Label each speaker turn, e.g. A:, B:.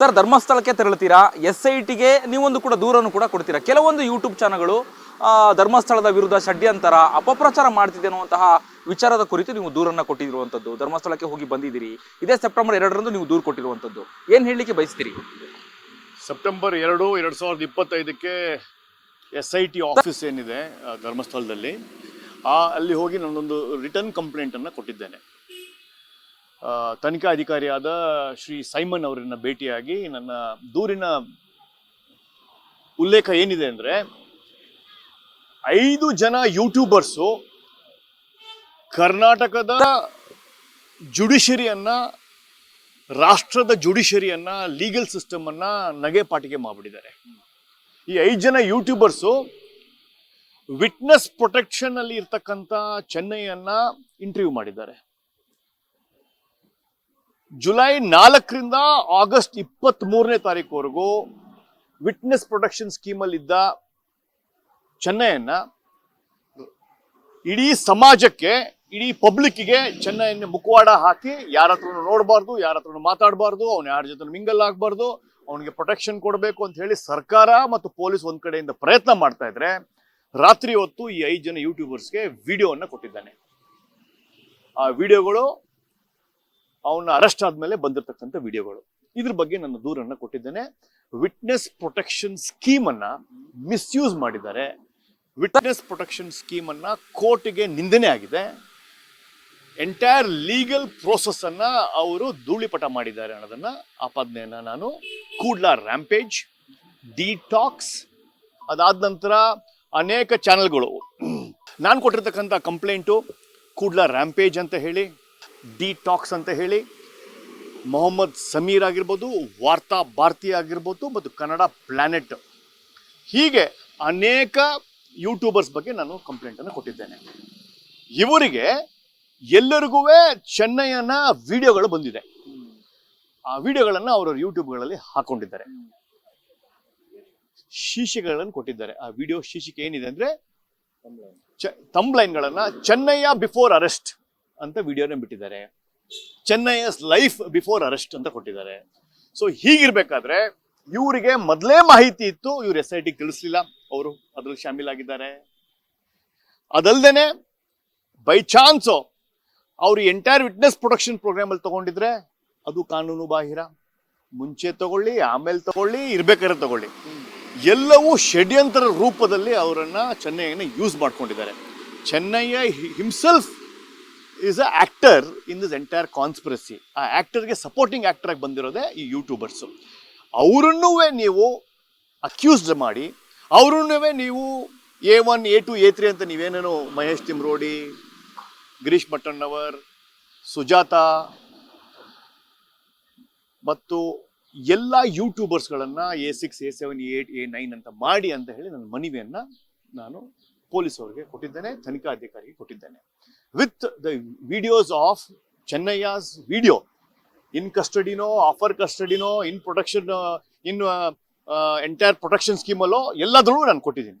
A: Sir, ಧರ್ಮಸ್ಥಳಕ್ಕೆ ತೆರಳುತ್ತೀರಾ? S I ಟಿಗೆ ನೀವೊಂದು ಕೂಡ ದೂರನ್ನು ಕೂಡ ಕೊಡ್ತೀರಾ? ಕೆಲವೊಂದು ಯೂಟ್ಯೂಬ್ ಚಾನಲ್ಗಳು ಧರ್ಮಸ್ಥಳದ ವಿರುದ್ಧ ಷಡ್ಯಂತರ ಅಪಪ್ರಚಾರ ಮಾಡ್ತಿದೆ ಅನ್ನುವಂತಹ ವಿಚಾರದ ಕುರಿತು ನೀವು ದೂರನ್ನ ಕೊಟ್ಟಿರುವಂಥದ್ದು ಧರ್ಮಸ್ಥಳಕ್ಕೆ ಹೋಗಿ ಬಂದಿದ್ದೀರಿ. ಇದೇ ಸೆಪ್ಟೆಂಬರ್ ಎರಡರಂದು ನೀವು ದೂರು ಕೊಟ್ಟಿರುವಂಥದ್ದು ಏನು ಹೇಳಲಿಕ್ಕೆ ಬಯಸ್ತೀರಿ?
B: ಸೆಪ್ಟೆಂಬರ್ ಎರಡು ಎರಡು ಸಾವಿರದ ಇಪ್ಪತ್ತೈದಕ್ಕೆ ಎಸ್ ಐ ಟಿ ಆಫೀಸ್ ಏನಿದೆ ಧರ್ಮಸ್ಥಳದಲ್ಲಿ, ಆ, ಅಲ್ಲಿ ಹೋಗಿ ನಾನೊಂದು ರಿಟರ್ನ್ ಕಂಪ್ಲೇಂಟನ್ನು ಕೊಟ್ಟಿದ್ದೇನೆ. ತನಿಖಾ ಅಧಿಕಾರಿಯಾದ ಶ್ರೀ ಸೈಮನ್ ಅವರನ್ನ ಭೇಟಿಯಾಗಿ ನನ್ನ ದೂರಿನ ಉಲ್ಲೇಖ ಏನಿದೆ ಅಂದರೆ, ಐದು ಜನ ಯೂಟ್ಯೂಬರ್ಸು ಕರ್ನಾಟಕದ ಜುಡಿಷರಿಯನ್ನ, ರಾಷ್ಟ್ರದ ಜುಡಿಷರಿಯನ್ನ ಲೀಗಲ್ ಸಿಸ್ಟಮ್ ಅನ್ನ ನಗೆಪಾಟಿಗೆ ಮಾಡಿಬಿಟ್ಟಿದ್ದಾರೆ. ಈ ಐದು ಜನ ಯೂಟ್ಯೂಬರ್ಸು ವಿಟ್ನೆಸ್ ಪ್ರೊಟೆಕ್ಷನ್ ಅಲ್ಲಿ ಇರ್ತಕ್ಕಂಥ ಚೆನ್ನೈಯನ್ನ ಇಂಟರ್ವ್ಯೂ ಮಾಡಿದ್ದಾರೆ. ಜುಲೈ ನಾಲ್ಕರಿಂದ ಆಗಸ್ಟ್ ಇಪ್ಪತ್ತ್ ಮೂರನೇ ತಾರೀಕುವರೆಗೂ ವಿಟ್ನೆಸ್ ಪ್ರೊಟೆಕ್ಷನ್ ಸ್ಕೀಮಲ್ಲಿದ್ದ ಚೆನ್ನೈಯನ್ನ, ಇಡೀ ಸಮಾಜಕ್ಕೆ, ಇಡೀ ಪಬ್ಲಿಕ್ಕಿಗೆ ಚೆನ್ನೈನ ಮುಖವಾಡ ಹಾಕಿ ಯಾರ ಹತ್ರನು ನೋಡಬಾರ್ದು, ಯಾರ ಹತ್ರನು ಮಾತಾಡಬಾರ್ದು, ಅವ್ನು ಯಾರ ಜೊತೆ ಮಿಂಗಲ್ ಆಗಬಾರ್ದು, ಅವನಿಗೆ ಪ್ರೊಟೆಕ್ಷನ್ ಕೊಡಬೇಕು ಅಂತ ಹೇಳಿ ಸರ್ಕಾರ ಮತ್ತು ಪೊಲೀಸ್ ಒಂದು ಕಡೆಯಿಂದ ಪ್ರಯತ್ನ ಮಾಡ್ತಾ ಇದ್ರೆ ರಾತ್ರಿ ಹೊತ್ತು ಈ ಐದು ಜನ ಯೂಟ್ಯೂಬರ್ಸ್ಗೆ ವಿಡಿಯೋವನ್ನು ಕೊಟ್ಟಿದ್ದಾನೆ. ಆ ವಿಡಿಯೋಗಳು ಅವನ ಅರೆಸ್ಟ್ ಆದ್ಮೇಲೆ ಬಂದಿರತಕ್ಕಂಥ ವಿಡಿಯೋಗಳು. ಇದ್ರ ಬಗ್ಗೆ ನನ್ನ ದೂರನ್ನ ಕೊಟ್ಟಿದ್ದೇನೆ. ವಿಟ್ನೆಸ್ ಪ್ರೊಟೆಕ್ಷನ್ ಸ್ಕೀಮ್ ಅನ್ನ ಮಿಸ್ಯೂಸ್ ಮಾಡಿದ್ದಾರೆ. ವಿಟ್ನೆಸ್ ಪ್ರೊಟೆಕ್ಷನ್ ಸ್ಕೀಮ್ ಅನ್ನ ಕೋರ್ಟ್ಗೆ ನಿಂದನೆ ಆಗಿದೆ. ಎಂಟೈರ್ ಲೀಗಲ್ ಪ್ರೋಸೆಸ್ ಅನ್ನ ಅವರು ಧೂಳಿಪಟ ಮಾಡಿದ್ದಾರೆ ಅನ್ನೋದನ್ನ ಆಪಾದನೆಯನ್ನ ನಾನು ಕೂಡ್ಲಾ ರ್ಯಾಂಪೇಜ್ ಡಿಟಾಕ್ಸ್ ಅದಾದ ನಂತರ ಅನೇಕ ಚಾನೆಲ್ಗಳು ನಾನು ಕೊಟ್ಟಿರ್ತಕ್ಕಂಥ ಕಂಪ್ಲೇಂಟು ಕೂಡ್ಲ ರ್ಯಾಂಪೇಜ್ ಅಂತ ಹೇಳಿ ಡಿಟಾಕ್ಸ್ ಅಂತ ಹೇಳಿ ಮೊಹಮ್ಮದ್ ಸಮೀರ್ ಆಗಿರ್ಬೋದು, ವಾರ್ತಾ ಭಾರತಿ ಆಗಿರ್ಬೋದು ಮತ್ತು ಕನ್ನಡ ಪ್ಲಾನೆಟ್. ಹೀಗೆ ಅನೇಕ ಯೂಟ್ಯೂಬರ್ಸ್ ಬಗ್ಗೆ ನಾನು ಕಂಪ್ಲೇಂಟನ್ನು ಕೊಟ್ಟಿದ್ದೇನೆ. ಇವರಿಗೆ ಎಲ್ಲರಿಗೂ ಚೆನ್ನೈಯನ್ನ ವಿಡಿಯೋಗಳು ಬಂದಿದೆ. ಆ ವಿಡಿಯೋಗಳನ್ನು ಅವರ ಯೂಟ್ಯೂಬ್ಗಳಲ್ಲಿ ಹಾಕೊಂಡಿದ್ದಾರೆ. ಶೀರ್ಷಿಕೆಗಳನ್ನು ಕೊಟ್ಟಿದ್ದಾರೆ. ಆ ವಿಡಿಯೋ ಶೀರ್ಷಿಕೆ ಏನಿದೆ ಅಂದ್ರೆ ತಂಬ್ಲೈನ್ಗಳನ್ನು ಚೆನ್ನೈಯ ಬಿಫೋರ್ ಅರೆಸ್ಟ್ ಅಂತ ವಿಡಿಯೋನ ಬಿಟ್ಟಿದ್ದಾರೆ. ಚೆನ್ನೈಯಸ್ ಲೈಫ್ ಬಿಫೋರ್ ಅರೆಸ್ಟ್ ಅಂತ ಕೊಟ್ಟಿದ್ದಾರೆ. ಸೊ ಹೀಗಿರ್ಬೇಕಾದ್ರೆ ಇವರಿಗೆ ಮೊದಲೇ ಮಾಹಿತಿ ಇತ್ತು, ಇವ್ರು ಎಸ್ ಐ ಟಿ ತಿಳಿಸ್ಲಿಲ್ಲ ಅವರು ಅದ್ರಲ್ಲಿ ಶಾಮೀಲಾಗಿದ್ದಾರೆ. ಅದಲ್ದೇನೆ ಬೈ ಚಾನ್ಸ್ ಅವರು ಎಂಟೈರ್ ವಿಟ್ನೆಸ್ ಪ್ರೊಟೆಕ್ಷನ್ ಪ್ರೋಗ್ರಾಮ್ ಅಲ್ಲಿ ತಗೊಂಡಿದ್ರೆ, ಅದು ಕಾನೂನು ಬಾಹಿರ. ಮುಂಚೆ ತಗೊಳ್ಳಿ, ಆಮೇಲೆ ತಗೊಳ್ಳಿ, ಇರ್ಬೇಕಾದ್ರೆ ತಗೊಳ್ಳಿ. ಎಲ್ಲವೂ ಷಡ್ಯಂತರ ರೂಪದಲ್ಲಿ ಅವರನ್ನ ಚೆನ್ನೈಯನ್ನ ಯೂಸ್ ಮಾಡ್ಕೊಂಡಿದ್ದಾರೆ. Chennayya himself is a actor in this entire conspiracy ಆ ಆಕ್ಟರ್ಗೆ ಸಪೋರ್ಟಿಂಗ್ ಆಕ್ಟರ್ ಆಗಿ ಬಂದಿರೋದೇ ಈ ಯೂಟ್ಯೂಬರ್ಸು ಅವರನ್ನೂ ನೀವು ಅಕ್ಯೂಸ್ಡ್ ಮಾಡಿ ಅವರನ್ನೂ ನೀವು A one A two A three ಅಂತ ನೀವೇನೇನು ಮಹೇಶ್ ತಿಮ್ರೋಡಿ, ಗಿರೀಶ್ ಭಟ್ಟಣ್ಣವರ್, ಸುಜಾತ, ಮತ್ತು ಎಲ್ಲ ಯೂಟ್ಯೂಬರ್ಸ್ಗಳನ್ನು A six A seven eight A nine ಅಂತ ಮಾಡಿ ಅಂತ ಹೇಳಿ ನನ್ನ ಮನವಿಯನ್ನು ನಾನು ಪೊಲೀಸ್ ಅವರಿಗೆ ಕೊಟ್ಟಿದ್ದೇನೆ, ತನಿಖಾ ಅಧಿಕಾರಿಗೆ ಕೊಟ್ಟಿದ್ದೇನೆ. With the videos of Chennayya's video in ಕಸ್ಟಡಿನೋ offer ಕಸ್ಟಡಿನೋ in protection in entire protection ಸ್ಕೀಮಲ್ಲೋ ಎಲ್ಲದರಲ್ಲೂ ನಾನು ಕೊಟ್ಟಿದ್ದೀನಿ